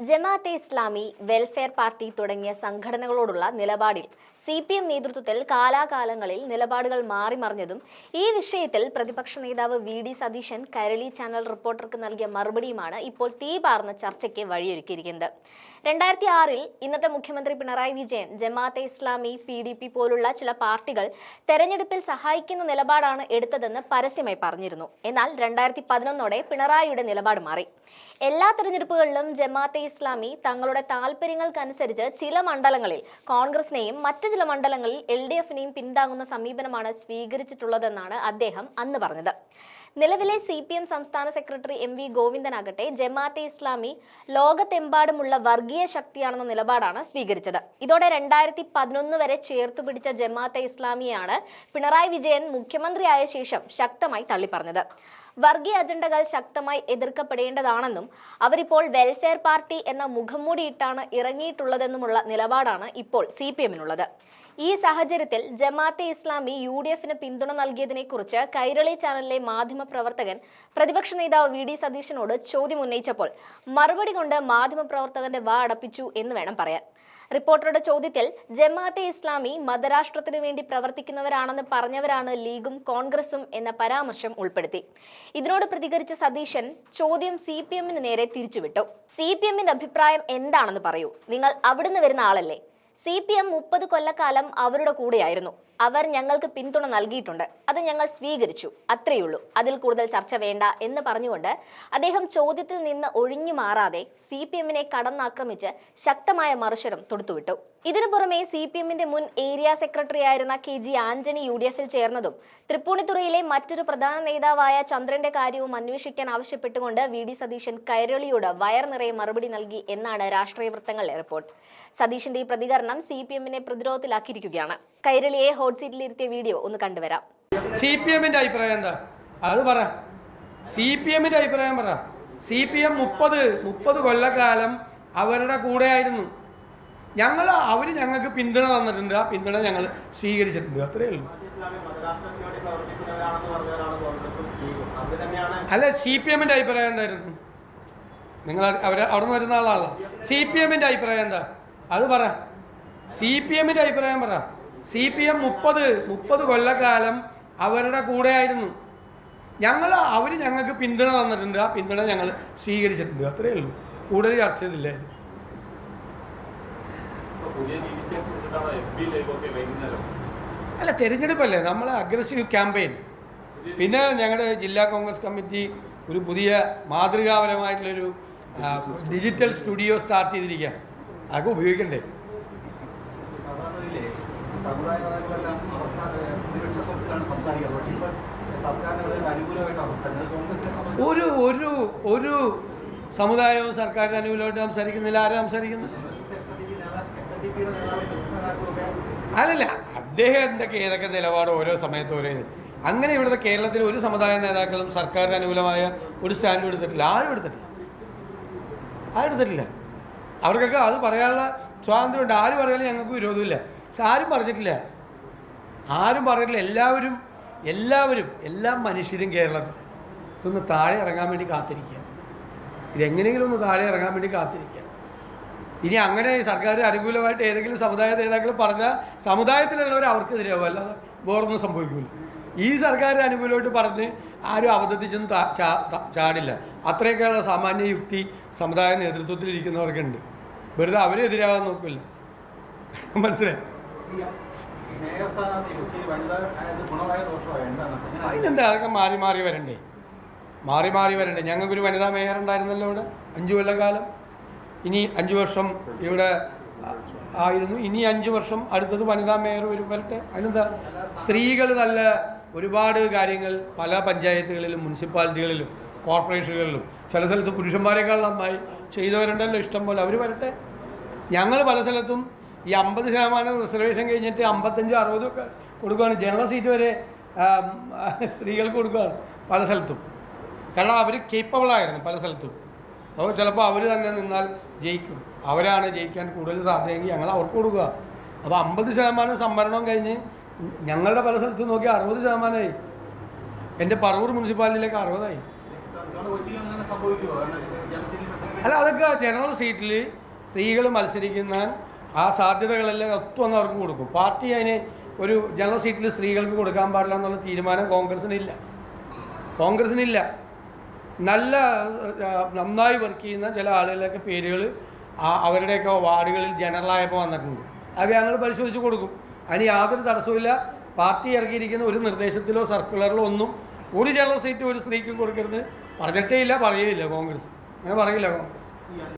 Jamaat-e Islami welfare party തുടങ്ങിയ സംഘടനകളോടുള്ള നിലപാടിൽ C P M നേതൃത്വത്തിൽ കാലാകാലങ്ങളിൽ നിലപാടുകൾ മാറിമറിഞ്ഞതും ഈ വിഷയത്തിൽ പ്രതിപക്ഷ നേതാവ് V D Satheesan Kairali channel റിപ്പോർട്ടർക്ക് നൽകിയ മറുപടിയുമാണ് ഇപ്പോൾ തീപാർന്ന ചർച്ചയ്ക്ക് വഴിയൊരുക്കിയിരിക്കുന്നത്. രണ്ടായിരത്തി ആറിൽ ഇന്നത്തെ മുഖ്യമന്ത്രി Pinarayi Vijayan Jamaate Islami P D P പോലുള്ള ചില പാർട്ടികൾ തെരഞ്ഞെടുപ്പിൽ സഹായിക്കുന്ന നിലപാടാണ് എടുത്തതെന്ന് പരസ്യമായി പറഞ്ഞിരുന്നു. എന്നാൽ രണ്ടായിരത്തി പതിനൊന്നോടെ പിണറായിയുടെ നിലപാട് മാറി. എല്ലാ തെരഞ്ഞെടുപ്പുകളിലും ജമാഅത്തെ ഇസ്ലാമി തങ്ങളുടെ താല്പര്യങ്ങൾക്കനുസരിച്ച് ചില മണ്ഡലങ്ങളിൽ കോൺഗ്രസിനെയും മറ്റു ചില മണ്ഡലങ്ങളിൽ എൽ ഡി എഫിനെയും പിന്താങ്ങുന്ന സമീപനമാണ് സ്വീകരിച്ചിട്ടുള്ളതെന്നാണ് അദ്ദേഹം അന്ന് പറഞ്ഞത്. നിലവിലെ സി പി എം സംസ്ഥാന സെക്രട്ടറി എം വി ഗോവിന്ദനാകട്ടെ ജമാഅത്തെ ഇസ്ലാമി ലോകത്തെമ്പാടുമുള്ള വർഗീയ ശക്തിയാണെന്ന നിലപാടാണ് സ്വീകരിച്ചത്. ഇതോടെ രണ്ടായിരത്തി പതിനൊന്ന് വരെ ചേർത്തു പിടിച്ച ജമാഅത്തെ ഇസ്ലാമിയെയാണ് പിണറായി വിജയൻ മുഖ്യമന്ത്രിയായ ശേഷം ശക്തമായി തള്ളിപ്പറഞ്ഞത്. വർഗീയ അജണ്ടകൾ ശക്തമായി എതിർക്കപ്പെടേണ്ടതാണെന്നും അവരിപ്പോൾ വെൽഫെയർ പാർട്ടി എന്ന മുഖംമൂടിയിട്ടാണ് ഇറങ്ങിയിട്ടുള്ളതെന്നുമുള്ള നിലപാടാണ് ഇപ്പോൾ സി പി എമ്മിനുള്ളത് ഈ സാഹചര്യത്തിൽ ജമാഅത്തെ ഇസ്ലാമി യു ഡി എഫിന് പിന്തുണ നൽകിയതിനെക്കുറിച്ച് കൈരളി ചാനലിലെ മാധ്യമപ്രവർത്തകൻ പ്രതിപക്ഷ നേതാവ് വി ഡി സതീശനോട് ചോദ്യം ഉന്നയിച്ചപ്പോൾ മറുപടി കൊണ്ട് മാധ്യമപ്രവർത്തകന്റെ വാ അടപ്പിച്ചു എന്ന് വേണം പറയാൻ. റിപ്പോർട്ടറുടെ ചോദ്യത്തിൽ ജമാഅത്തെ ഇസ്ലാമി മതരാഷ്ട്രത്തിനു വേണ്ടി പ്രവർത്തിക്കുന്നവരാണെന്ന് പറഞ്ഞവരാണ് ലീഗും കോൺഗ്രസും എന്ന പരാമർശം ഉൾപ്പെടുത്തി. ഇതിനോട് പ്രതികരിച്ച സതീശൻ ചോദ്യം സി പി എമ്മിന് നേരെ തിരിച്ചുവിട്ടു. സി പി എമ്മിന്റെ അഭിപ്രായം എന്താണെന്ന് പറയൂ. നിങ്ങൾ അവിടുന്ന് വരുന്ന ആളല്ലേ? സി പി എം മുപ്പത് കൊല്ലക്കാലം അവരുടെ കൂടെയായിരുന്നു. അവർ ഞങ്ങൾക്ക് പിന്തുണ നൽകിയിട്ടുണ്ട്. അത് ഞങ്ങൾ സ്വീകരിച്ചു. അത്രയുള്ളൂ. അതിൽ കൂടുതൽ ചർച്ച വേണ്ട എന്ന് പറഞ്ഞുകൊണ്ട് അദ്ദേഹം ചോദ്യത്തിൽ നിന്ന് ഒഴിഞ്ഞു മാറാതെ സി പി എമ്മിനെ കടന്നാക്രമിച്ച് ശക്തമായ മറുശരം തൊടുത്തുവിട്ടു. ഇതിനു പുറമെ സി പി എമ്മിന്റെ മുൻ ഏരിയ സെക്രട്ടറി ആയിരുന്ന K G Antony U D എഫിൽ ചേർന്നതും തൃപ്പൂണിത്തുറയിലെ മറ്റൊരു പ്രധാന നേതാവായ ചന്ദ്രന്റെ കാര്യവും അന്വേഷിക്കാൻ ആവശ്യപ്പെട്ടുകൊണ്ട് വി ഡി സതീശൻ കൈരളിയോട് വയർ നിറയെ മറുപടി നൽകി എന്നാണ് രാഷ്ട്രീയ വൃത്തങ്ങളുടെ റിപ്പോർട്ട്. സതീശന്റെ ഈ പ്രതികരണം സി പി എമ്മിനെ പ്രതിരോധത്തിലാക്കിയിരിക്കുകയാണ്. കൈരളിയെ ഹോട്ട് സീറ്റിലിരുത്തിയ വീഡിയോ ഒന്ന് കണ്ടുവരാം. സി പി എമ്മിന്റെ അഭിപ്രായം എന്താ? അത് പറ. സി പി എമ്മിന്റെ അഭിപ്രായം പറ. സി പി എം മുപ്പത് മുപ്പത് കൊല്ലക്കാലം അവരുടെ കൂടെയായിരുന്നു. ഞങ്ങൾ അവർ ഞങ്ങൾക്ക് പിന്തുണ തന്നിട്ടുണ്ട്. ആ പിന്തുണ ഞങ്ങൾ സ്വീകരിച്ചിട്ടുണ്ട്. അത്രയേ ഉള്ളൂ. അല്ല സി പി എമ്മിന്റെ അഭിപ്രായം എന്തായിരുന്നു? നിങ്ങൾ അവർ അവിടെ നിന്ന് വരുന്ന ആളാണല്ലോ. സി പി എമ്മിന്റെ അഭിപ്രായം എന്താ? അത് പറ. സി പി എമ്മിന്റെ അഭിപ്രായം പറ. സി പി എം മുപ്പത് മുപ്പത് കൊല്ലക്കാലം അവരുടെ കൂടെ ആയിരുന്നു ഞങ്ങൾ അവർ ഞങ്ങൾക്ക് പിന്തുണ തന്നിട്ടുണ്ട്. ആ പിന്തുണ ഞങ്ങൾ സ്വീകരിച്ചിട്ടുണ്ട്. അത്രയേ ഉള്ളൂ. കൂടുതൽ ചർച്ച ചെയ്തില്ലേ ഇപ്പൊ പുതിയ രീതിക്ക് അനുസരിച്ചിട്ടാണ് എഫ് ബി ലൈവൊക്കെ വൈകുന്നേരം? അല്ല തെരഞ്ഞെടുപ്പല്ലേ. നമ്മൾ അഗ്രസീവ് ക്യാമ്പയിൻ പിന്നെ ഞങ്ങളുടെ ജില്ലാ കോൺഗ്രസ് കമ്മിറ്റി ഒരു പുതിയ മാതൃകാപരമായിട്ടുള്ളൊരു ഡിജിറ്റൽ സ്റ്റുഡിയോ സ്റ്റാർട്ട് ചെയ്തിരിക്കുക അതൊക്കെ ഉപയോഗിക്കണ്ടേ? ഒരു ഒരു ഒരു സമുദായവും സർക്കാരിന് അനുകൂലമായിട്ട് സംസാരിക്കുന്നില്ല. ആരാ സംസാരിക്കുന്നത്? അല്ലല്ല അദ്ദേഹം എന്തൊക്കെ ഏതൊക്കെ നിലപാട് ഓരോ സമയത്ത് ഓരോ. അങ്ങനെ ഇവിടുത്തെ കേരളത്തിൽ ഒരു സമുദായ നേതാക്കളും സർക്കാരിന് അനുകൂലമായ ഒരു സ്റ്റാൻഡ് എടുത്തിട്ടില്ല. ആരും എടുത്തിട്ടില്ല. ആരും എടുത്തിട്ടില്ല. അവർക്കൊക്കെ അത് പറയാനുള്ള സ്വാതന്ത്ര്യമുണ്ട്. ആരും പറയാനും ഞങ്ങൾക്ക് വിരോധമില്ല. പക്ഷെ ആരും പറഞ്ഞിട്ടില്ല. ആരും പറഞ്ഞിട്ടില്ല. എല്ലാവരും എല്ലാവരും എല്ലാ മനുഷ്യരും കേരളത്തിൽ ഇതൊന്ന് താഴെ ഇറങ്ങാൻ വേണ്ടി കാത്തിരിക്കുക. ഇതെങ്ങനെയെങ്കിലും ഒന്ന് താഴെ ഇറങ്ങാൻ വേണ്ടി കാത്തിരിക്കുക. ഇനി അങ്ങനെ സർക്കാർ അനുകൂലമായിട്ട് ഏതെങ്കിലും സമുദായ നേതാക്കൾ പറഞ്ഞാൽ സമുദായത്തിലുള്ളവർ അവർക്കെതിരാവും അല്ലാതെ വേറൊന്നും സംഭവിക്കില്ല ഈ സർക്കാർ അനുകൂലമായിട്ട് പറഞ്ഞ് ആരും അവതരിച്ചൊന്നും ചാടില്ല. അത്രയൊക്കെയുള്ള സാമാന്യ യുക്തി സമുദായ നേതൃത്വത്തിൽ ഇരിക്കുന്നവർക്കുണ്ട്. വെറുതെ അവരെതിരാകാൻ നോക്കില്ല. മനസ്സിലായി? അതിനെന്താ? അതൊക്കെ മാറി മാറി വരണ്ടേ. മാറി മാറി വരണ്ടേ. ഞങ്ങൾക്കൊരു വനിതാ മേയർ ഉണ്ടായിരുന്നല്ലോ ഇവിടെ അഞ്ചു കൊല്ലം കാലം. ഇനി അഞ്ച് വർഷം ഇവിടെ ആയിരുന്നു. ഇനി അഞ്ച് വർഷം അടുത്തത് വനിതാ മേയർ വരും. വരട്ടെ. അതിനെന്താ? സ്ത്രീകൾ നല്ല ഒരുപാട് കാര്യങ്ങൾ പല പഞ്ചായത്തുകളിലും മുനിസിപ്പാലിറ്റികളിലും കോർപ്പറേഷനുകളിലും ചില സ്ഥലത്ത് പുരുഷന്മാരെക്കാൾ നന്നായി ചെയ്തവരുണ്ടല്ലോ ഇഷ്ടം പോലെ. അവർ വരട്ടെ. ഞങ്ങൾ പല സ്ഥലത്തും ഈ അമ്പത് ശതമാനം റിസർവേഷൻ കഴിഞ്ഞിട്ട് അമ്പത്തഞ്ച് അറുപതും ഒക്കെ കൊടുക്കുകയാണ് ജനറൽ സീറ്റ് വരെ സ്ത്രീകൾക്ക് കൊടുക്കുകയാണ് പല സ്ഥലത്തും. കാരണം അവർ കേപ്പബിളായിരുന്നു പല സ്ഥലത്തും. അപ്പോൾ ചിലപ്പോൾ അവർ തന്നെ നിന്നാൽ ജയിക്കും. അവരാണ് ജയിക്കാൻ കൂടുതൽ സാധ്യതയെങ്കിൽ ഞങ്ങൾ അവർക്ക് കൊടുക്കുക. അപ്പോൾ അമ്പത് ശതമാനം സംവരണം കഴിഞ്ഞ് ഞങ്ങളുടെ പല സ്ഥലത്തും നോക്കി അറുപത് ശതമാനമായി. എന്റെ പറവൂർ മുനിസിപ്പാലിറ്റിയിലേക്ക് അറുപതായി. അല്ല അതൊക്കെ ജനറൽ സീറ്റിൽ സ്ത്രീകൾ മത്സരിക്കുന്ന ആ സാധ്യതകളെല്ലാം ഒത്തുവന്ന് അവർക്ക് കൊടുക്കും. പാർട്ടി അതിന് ഒരു ജനറൽ സീറ്റിൽ സ്ത്രീകൾക്ക് കൊടുക്കാൻ പാടില്ല എന്നുള്ള തീരുമാനം കോൺഗ്രസിനില്ല. കോൺഗ്രസിനില്ല. നല്ല നന്നായി വർക്ക് ചെയ്യുന്ന ചില ആളുകളുടെയൊക്കെ പേരുകൾ അവരുടെയൊക്കെ വാർഡുകളിൽ ജനറലായപ്പോൾ വന്നിട്ടുണ്ട്. അത് ഞങ്ങൾ പരിശോധിച്ച് കൊടുക്കും. അതിന് യാതൊരു തടസ്സവുമില്ല. പാർട്ടി ഇറക്കിയിരിക്കുന്ന ഒരു നിർദ്ദേശത്തിലോ സർക്കുലറിലോ ഒന്നും ഒരു ജനറൽ സീറ്റ് ഒരു സ്ത്രീക്കും കൊടുക്കരുത്. പറഞ്ഞിട്ടേ ഇല്ല പറയുകയില്ല കോൺഗ്രസ്. അങ്ങനെ പറയില്ല കോൺഗ്രസ്.